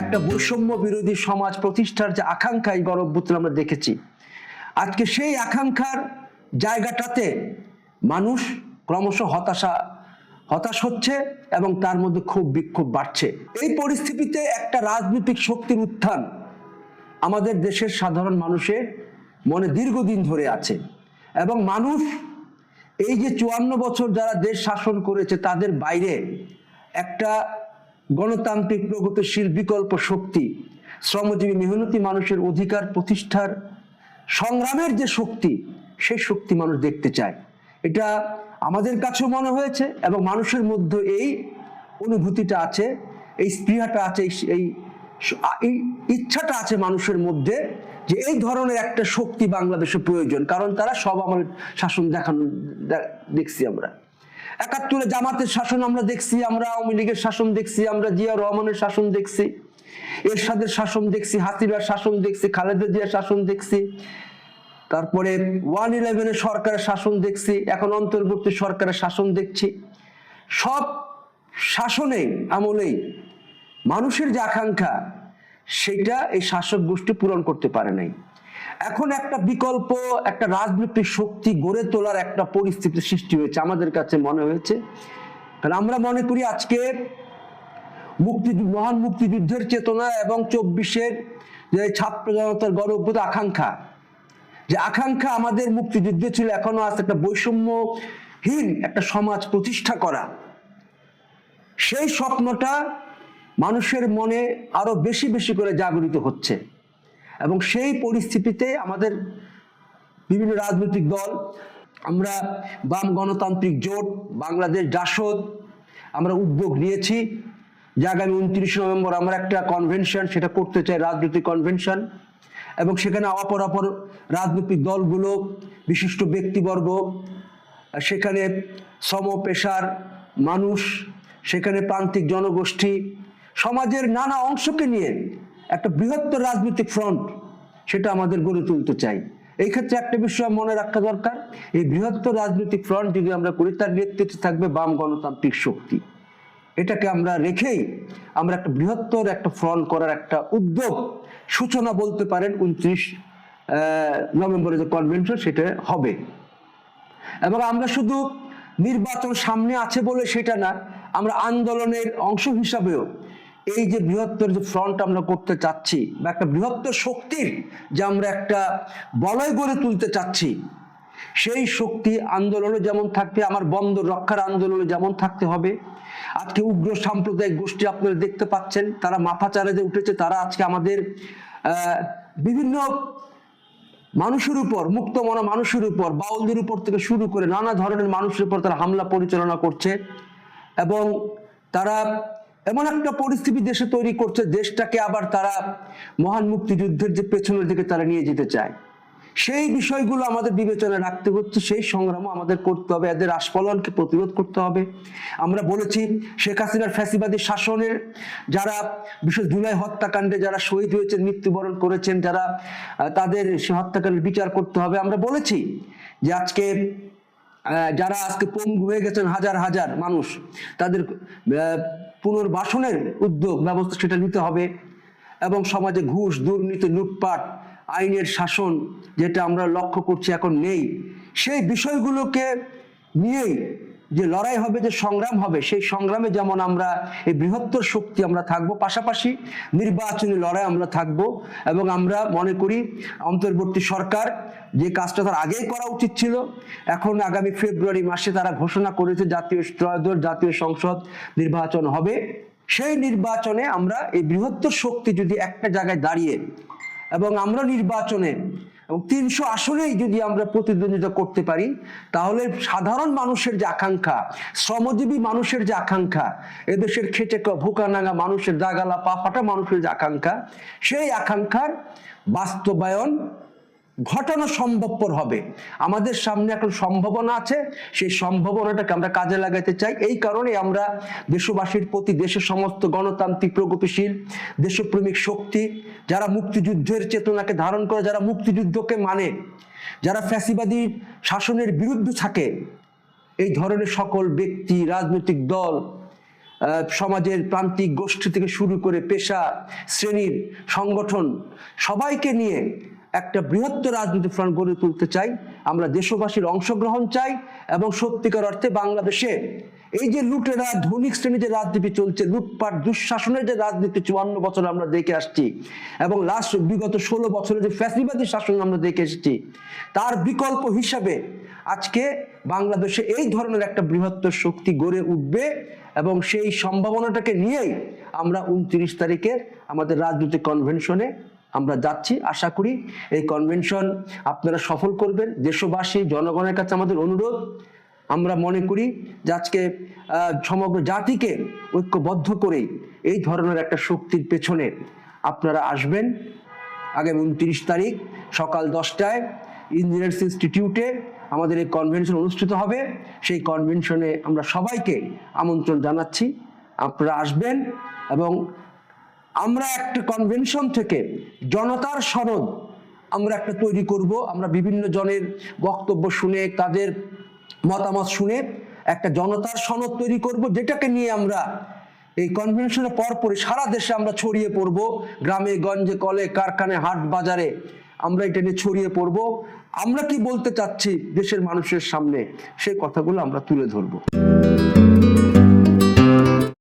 একটা বৈষম্য বিরোধী সমাজ প্রতিষ্ঠার যে আকাঙ্ক্ষা এই গণঅভ্যুত্থান আমরা দেখেছি। আজকে সেই আকাঙ্ক্ষার জায়গাটাতে মানুষ ক্রমশ হতাশা, হতাশ হচ্ছে এবং তার মধ্যে খুব বিক্ষোভ বাড়ছে। এই পরিস্থিতিতে একটা রাজনৈতিক শক্তির উত্থান আমাদের দেশের সাধারণ মানুষের মনে দীর্ঘদিন ধরে আছে এবং মানুষ এই যে চুয়ান্ন বছর যারা দেশ শাসন করেছে, তাদের বাইরে একটা গণতান্ত্রিক প্রগতিশীল বিকল্প শক্তি, শ্রমজীবী মেহনতি মানুষের অধিকার প্রতিষ্ঠার সংগ্রামের যে শক্তি, সেই শক্তি মানুষ দেখতে চায়। এটা আমাদের কাছেও মনে হয়েছে এবং মানুষের মধ্যে এই অনুভূতিটা আছে, এই স্পৃহাটা আছে, এই- ইচ্ছাটা আছে মানুষের মধ্যে যে এই ধরনের একটা শক্তি বাংলাদেশে প্রয়োজন। কারণ তারা সব আমার শাসন দেখানো দেখছি আমরা। একাত্তরে জামাতের শাসন আমরা দেখছি, আমরা আওয়ামী লীগের শাসন দেখছি, আমরা জিয়া রহমানের শাসন দেখছি, এরশাদের শাসন দেখছি হাসিনার শাসন দেখছি, খালেদা জিয়ার শাসন দেখছি, তারপরে ওয়ান ইলেভেনের সরকারের শাসন দেখছি, এখন অন্তর্বর্তী সরকারের শাসন দেখছি। সব শাসনে, আমলেই মানুষের যে আকাঙ্ক্ষা সেটা এই শাসক গোষ্ঠী পূরণ করতে পারে নাই। এখন একটা বিকল্প, একটা রাজনৈতিক শক্তি গড়ে তোলার একটা পরিস্থিতি সৃষ্টি হয়েছে আমাদের কাছে মনে হয়েছে। কারণ আমরা মনে করি আজকে মুক্তি, মহান মুক্তিযুদ্ধের চেতনা এবং চব্বিশের যে ছাত্র জনতার গর্ব আকাঙ্ক্ষা, যে আকাঙ্ক্ষা আমাদের মুক্তিযুদ্ধে ছিল, এখনও আছে একটা বৈষম্যহীন একটা সমাজ প্রতিষ্ঠা করা। সেই স্বপ্নটা মানুষের মনে আরও বেশি বেশি করে জাগরিত হচ্ছে। এবং সেই পরিস্থিতিতে আমাদের বিভিন্ন রাজনৈতিক দল, আমরা বাম গণতান্ত্রিক জোট, বাংলাদেশ জাসদ, আমরা উদ্যোগ নিয়েছি যে আগামী উনত্রিশে নভেম্বর আমরা একটা কনভেনশন সেটা করতে চাই রাজনৈতিক কনভেনশন এবং সেখানে অপর অপর রাজনৈতিক দলগুলো, বিশিষ্ট ব্যক্তিবর্গ, সেখানে শ্রম পেশার মানুষ, সেখানে প্রান্তিক জনগোষ্ঠী, সমাজের নানা অংশকে নিয়ে একটা বৃহত্তর রাজনৈতিক ফ্রন্ট সেটা আমাদের গড়ে তুলতে চাই। এই ক্ষেত্রে একটা বিষয় মনে রাখা দরকার, এই বৃহত্তর রাজনৈতিক ফ্রন্ট যদি আমরা করি, তার নেতৃত্বে থাকবে বাম গণতান্ত্রিক শক্তি। এটাকে আমরা রেখেই আমরা একটা বৃহত্তর একটা ফ্রন্ট করার একটা উদ্যোগ, সূচনা বলতে পারেন উনত্রিশ নভেম্বরে যে কনভেনশন সেটা হবে। এবং আমরা শুধু নির্বাচন সামনে আছে বলে সেটা না, আমরা আন্দোলনের অংশ হিসাবেও এই যে বৃহত্তর যে ফ্রন্ট আমরা করতে চাচ্ছি বা একটা বৃহত্তর শক্তির যে আমরা একটা বলয় গড়ে তুলতে চাচ্ছি, সেই শক্তি আন্দোলনে যেমন থাকবে, আমার বন্দর রক্ষার আন্দোলনে যেমন থাকতে হবে। আজকে উগ্র সাম্প্রদায়িক গোষ্ঠী আপনারা দেখতে পাচ্ছেন, তারা মাথা চারে উঠেছে, তারা আজকে আমাদের বিভিন্ন মানুষের উপর, মুক্ত মনা মানুষের উপর, বাউলদের উপর থেকে শুরু করে নানা ধরনের মানুষের উপর তারা হামলা পরিচালনা করছে এবং তারা এমন একটা পরিস্থিতি দেশে তৈরি করছে, দেশটাকে আবার তারা মহান মুক্তিযুদ্ধের যে পেছনের দিকে তারা নিয়ে যেতে চায়। সেই বিষয়গুলো আমাদের বিবেচনায় রাখতে হচ্ছে, সেই সংগ্রামও আমাদের করতে হবে, এদের আস্ফলনকে প্রতিরোধ করতে হবে। আমরা বলেছি, শেখ হাসিনার ফ্যাসিবাদী শাসনের যারা বিশেষ জুলাই হত্যাকাণ্ডে যারা শহীদ হয়েছেন, মৃত্যুবরণ করেছেন, যারা তাদের সে হত্যাকাণ্ডের বিচার করতে হবে। আমরা বলেছি যে আজকে যারা আজকে পঙ্গু হয়ে গেছেন হাজার হাজার মানুষ, তাদের পুনর্বাসনের উদ্যোগ ব্যবস্থা সেটা নিতে হবে। এবং সমাজে ঘুষ, দুর্নীতি, লুটপাট, আইনের শাসন যেটা আমরা লক্ষ্য করছি এখন নেই, সেই বিষয়গুলোকে নিয়েই যে লড়াই হবে, যে সংগ্রাম হবে, সেই সংগ্রামে যেমন আমরা এই বৃহত্তর শক্তি আমরা থাকব, পাশাপাশি নির্বাচনী লড়াই আমরা থাকব এবং আমরা মনে করি অন্তর্বর্তী সরকার যে কাজটা তার আগেই করা উচিত ছিল, এখন আগামী ফেব্রুয়ারি মাসে তারা ঘোষণা করেছে জাতীয় ত্রয়োদশ, জাতীয় সংসদ নির্বাচন হবে। সেই নির্বাচনে আমরা এই বৃহত্তর শক্তি যদি একটা জায়গায় দাঁড়িয়ে এবং আমরা নির্বাচনে এবং তিনশো আসনেই যদি আমরা প্রতিদ্বন্দ্বিতা করতে পারি, তাহলে সাধারণ মানুষের যে আকাঙ্ক্ষা, শ্রমজীবী মানুষের যে আকাঙ্ক্ষা, এদেশের খেটে ভোকা ভুকা নাঙা মানুষের, জাগালা পা ফাটা মানুষের যে আকাঙ্ক্ষা, সেই আকাঙ্ক্ষার বাস্তবায়ন ঘটানো সম্ভবপর হবে। আমাদের সামনে এখন সম্ভাবনা আছে, সেই সম্ভাবনাটাকে আমরা কাজে লাগাতে চাই। এই কারণে আমরা দেশবাসীর প্রতি দেশের সমস্ত গণতান্ত্রিক, প্রগতিশীল, দেশপ্রেমিক শক্তি, যারা মুক্তিযুদ্ধের চেতনাকে ধারণ করে, যারা মুক্তিযুদ্ধকে মানে যারা ফ্যাসিবাদী শাসনের বিরুদ্ধে থাকে, এই ধরনের সকল ব্যক্তি, রাজনৈতিক দল সমাজের প্রান্তিক গোষ্ঠী থেকে শুরু করে পেশা, শ্রেণির সংগঠন, সবাইকে নিয়ে একটা বৃহত্তর রাজনীতি ফ্রন্ট গড়ে তুলতে চাই। আমরা দেশবাসীর অংশগ্রহণ চাই এবং সত্যিকার অর্থে বাংলাদেশে এই যে লুটেরা, ধনিক শ্রেণির যে রাজনীতি চলছে, লুটপাট, দুঃশাসনের যে রাজনীতি, চুয়ান্ন বছর আমরা দেখে আসছি এবং লাস্ট বিগত ষোলো বছরের যে ফ্যাসিবাদী শাসন আমরা দেখে এসেছি, তার বিকল্প হিসাবে আজকে বাংলাদেশে এই ধরনের একটা বৃহত্তর শক্তি গড়ে উঠবে এবং সেই সম্ভাবনাটাকে নিয়েই আমরা উনত্রিশ তারিখের আমাদের রাজনৈতিক কনভেনশনে আমরা যাচ্ছি, আশা করি এই কনভেনশন আপনারা সফল করবেন। দেশবাসী, জনগণের কাছে আমাদের অনুরোধ, আমরা মনে করি যে আজকে সমগ্র জাতিকে ঐক্যবদ্ধ করেই এই ধরনের একটা শক্তির পেছনে আপনারা আসবেন। আগামী উনত্রিশ তারিখ সকাল দশটায় ইঞ্জিনিয়ার্স ইনস্টিটিউটে আমাদের এই কনভেনশন অনুষ্ঠিত হবে। সেই কনভেনশনে আমরা সবাইকে আমন্ত্রণ জানাচ্ছি। আপনারা আসবেন এবং আমরা একটা কনভেনশন থেকে জনতার সনদ আমরা একটা তৈরি করব। আমরা বিভিন্ন জনের বক্তব্য শুনে, তাদের মতামত শুনে একটা জনতার সনদ তৈরি করব, যেটাকে নিয়ে আমরা এই কনভেনশনের পরপরই সারা দেশে আমরা ছড়িয়ে পড়ব। গ্রামে, গঞ্জে, কলে, কারখানায়, হাট বাজারে আমরা এটা নিয়ে ছড়িয়ে পড়ব। আমরা কি বলতে চাচ্ছি দেশের মানুষের সামনে? সেই কথাগুলো আমরা তুলে ধরবো।